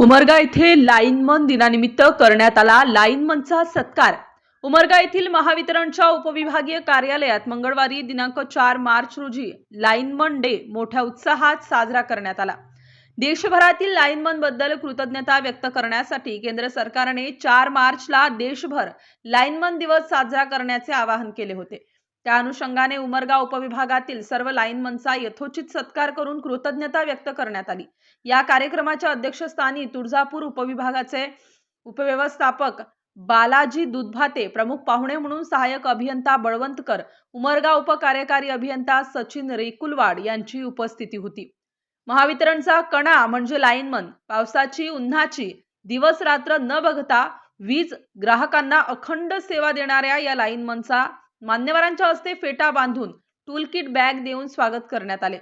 उमरगा येथे लाईनमन दिनानिमित्त करण्यात आला लाईनमनचा सत्कार. उमरगा येथील महावितरणच्या उपविभागीय कार्यालयात मंगळवारी दिनांक चार मार्च रोजी लाईनमन डे मोठ्या उत्साहात साजरा करण्यात आला. देशभरातील लाईनमनबद्दल कृतज्ञता व्यक्त करण्यासाठी केंद्र सरकारने चार मार्चला देशभर लाईनमन दिवस साजरा करण्याचे आवाहन केले होते. त्या अनुषंगाने उमरगाव उपविभागातील सर्व लाईनमनचा यथोचित सत्कार करून कृतज्ञता व्यक्त करण्यात आली. या कार्यक्रमाच्या अध्यक्षस्थानी तुळजापूर उपविभागाचे उपव्यवस्थापक बालाजी दुधभाते प्रमुख पाहुणे म्हणून सहाय्यक अभियंता बळवंतकर उमरगाव उपकार्यकारी अभियंता सचिन रेकुलवाड यांची उपस्थिती होती. महावितरणचा कणा म्हणजे लाईनमन पावसाची उन्हाची दिवस रात्र न बघता वीज ग्राहकांना अखंड सेवा देणाऱ्या या लाईनमनचा मान्यवरांच्या हस्ते फेटा बांधून टूल किट बॅग देऊन स्वागत करण्यात आले.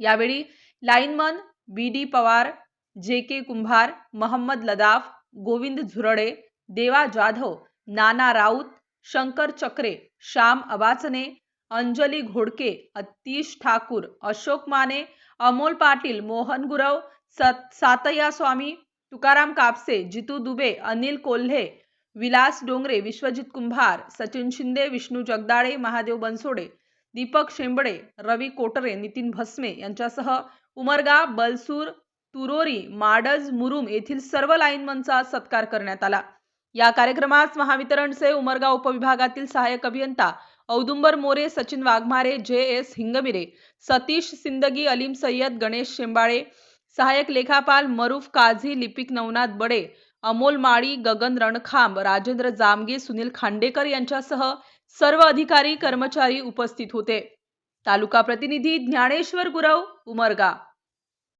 यावेळी लाईनमन बी डी पवार जे के कुंभार महम्मद लदाफ गोविंद झुरडे देवा जाधव नाना राऊत शंकर चक्रे श्याम अबाचने अंजली घोडके अतीश ठाकूर अशोक माने अमोल पाटील मोहन गुरव सत सातया स्वामी तुकाराम कापसे जितू दुबे अनिल कोल्हे विलास डोंगरे विश्वजित कुंभार सचिन शिंदे विष्णू जगदाळे महादेव बनसोडे दीपक शेंबडे रवी कोटरे नितीन भस्मे यांच्यासह उमरगा बलसूर तुरोरी माडज मुरुम येथील सर्व लाईनमनचा सत्कार करण्यात आला. या कार्यक्रमास महावितरणचे उमरगा उपविभागातील सहाय्यक अभियंता औदुंबर मोरे सचिन वाघमारे जे एस हिंगमिरे सतीश सिंदगी अलीम सय्यद गणेश शेंबाळे सहाय्यक लेखापाल मरुफ काझी लिपिक नवनाथ बडे अमोल माळी गगन रणखांब राजेंद्र जामगे सुनील खांडेकर यांच्यासह सर्व अधिकारी कर्मचारी उपस्थित होते. तालुका प्रतिनिधी ज्ञानेश्वर गुरव उमरगा.